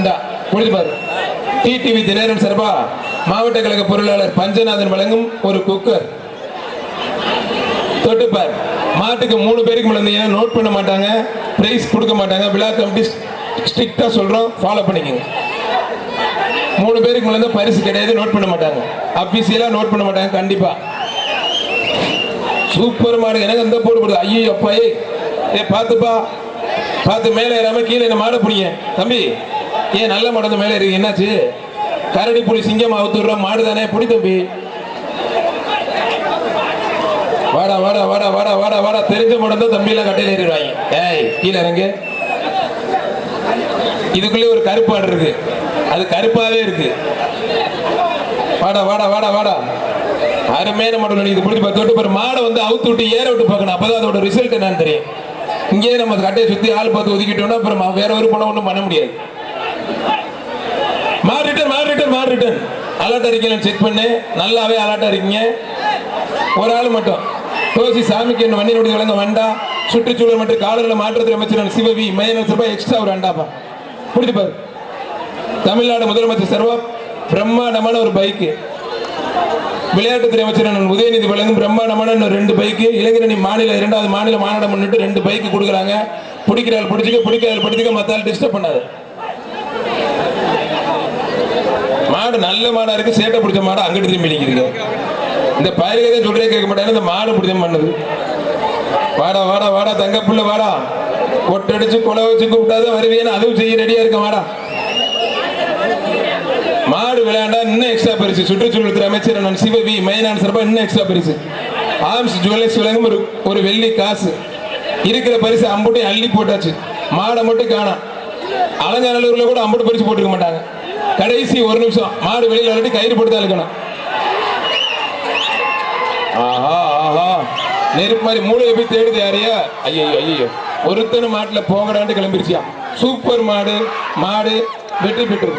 அண்டா முடிஞ்சு பாரு. டிடிவி தினகரன் சார்பா மாவட்ட கழக பொருளாளர் பஞ்சநாதன் வழங்கும் ஒரு குக்கர் தொட்டுப்பார் மாட்டுக்கு மூணு பேருக்கு மேலே நோட் பண்ண மாட்டாங்க பிரைஸ் கொடுக்க மாட்டாங்க விழா கமிட்டி ஸ்ட்ரிக்டா சொல்றோம் ஃபாலோ பண்ணிக்கோங்க. மூணு பேருக்கு மேலே பரிசு கிடையாது நோட் பண்ண மாட்டாங்க. அபிஷியலா நோட் பண்ண மாட்டாங்க கண்டிப்பா. சூப்பர் மாடு எனக்கு அந்த போடு போடுது. ஐயோ அப்பாயே. ஏய் ஏ பார்த்துப்பா. பார்த்து மேலே ஏறாம கீழே என்ன மாடை பிடிங்க. தம்பி ஏன் நல்ல மாடு மேலே இருக்கு? என்னாச்சு? கரடி புலி சிங்கம் அவுத்துடுறோம் மாடு தானே? பிடி தம்பி. வாடா வாடா வாடா வாடா வாடா வாடா. தெரிஞ்ச மாடம் தான் தம்பியெல்லாம் கட்டையில் ஏறிடுவாங்க. ஏய் கீழே இறங்கு. இதுக்குள்ளே ஒரு கருப்பாடு இருக்கு. அது கருப்பாவே இருக்கு. வாடா வாடா வாடா வாடா. அருமையான மாடல் நீ இது பிடிச்சி பார்த்து. விட்டு பாரு மாடை வந்து அவுத்து விட்டு ஏற விட்டு பார்க்கணும். அப்போதான் அதோட ரிசல்ட் என்னன்னு தெரியும். இங்கேயே நம்ம கட்டையை சுற்றி ஆள் பார்த்து ஒதுக்கிட்டோம்னா அப்புறம் வேற ஒரு பணம் ஒன்றும் பண்ண முடியாது. மாறிட்டேன் மாறிட்டேன் மாறு ரிட்டர்ன் மாறு செக் பண்ணு. நல்லாவே அலர்ட்டா இருக்கீங்க. ஒரு ஆள் மட்டும். தோசி சாமிக்கு என்ன வண்டி நோடி வழங்க வண்டா சுற்றுச்சூழல் மற்றும் காலநிலை மாற்றத்தில் அமைச்சர் சிவவி மையனர் எக்ஸ்ட்ரா ஒரு அண்டாப்பா. பிடிச்சு பாரு. தமிழ்நாடு முதலமைச்சர் சர்வா பிரம்மாண்டமான ஒரு பைக்கு. விளையாட்டுத்துறை அமைச்சர் உதயநிதி வழங்கும் பிரம்மாண்டமான ரெண்டு பைக்கு. இளைஞரணி மாநில இரண்டாவது மாநில மாநாடம் முன்னிட்டு ரெண்டு பைக்கு கொடுக்குறாங்க. பிடிக்கிறாள் பிடிச்சிக்க பிடிக்காத பிடிச்சிக்க மத்தால் டிஸ்டர்ப் பண்ணாது. மாடா இருக்கு சேட்டை பிடிச்ச மாடு அங்கிட்டு திரும்பி நிற்குதுங்க இந்த பயலுக்கு தான் சொல்றே கேட்க மாட்டாங்க இந்த மாடு பிடிச்ச பண்ணுது. வாடா வாடா வாடா தங்க புள்ள வாடா. கொட்டடிச்சு கொலை வச்சு கூப்பிட்டாதான் வருவேன்னு அதுவும் செய்ய ரெடியா இருக்க வாடா மாடு விளையாண்டா இன்னும் எக்ஸ்ட்ரா பரிசு. சுற்றுச்சூழல் துறை அமைச்சர் நான் சிவவி மைனான் சிறப்பா இன்னும் எக்ஸ்ட்ரா பரிசு. ஆம்ஸ் ஜுவல்லர்ஸ் வழங்கும் ஒரு ஒரு வெள்ளி காசு. இருக்கிற பரிசு அம்புட்டையும் அள்ளி போட்டாச்சு. மாடை மட்டும் காணாம். அலங்காநல்லூர்ல கூட அம்புட்டு பரிசு போட்டுக்க மாட்டாங்க. கடைசி ஒரு நிமிஷம். மாடு வெளியில் வரட்டி கயிறு போட்டு தான் ஆஹா ஆஹா. நெருப்பு மாதிரி மூளையை போய் தேடுது யாரையா ஐயோ ஐயோ ஒருத்தனும் மாட்டுல போகடான்ட்டு கிளம்பிருச்சியா சூப்பர் மாடு மாடு வெற்றி பெற்றது.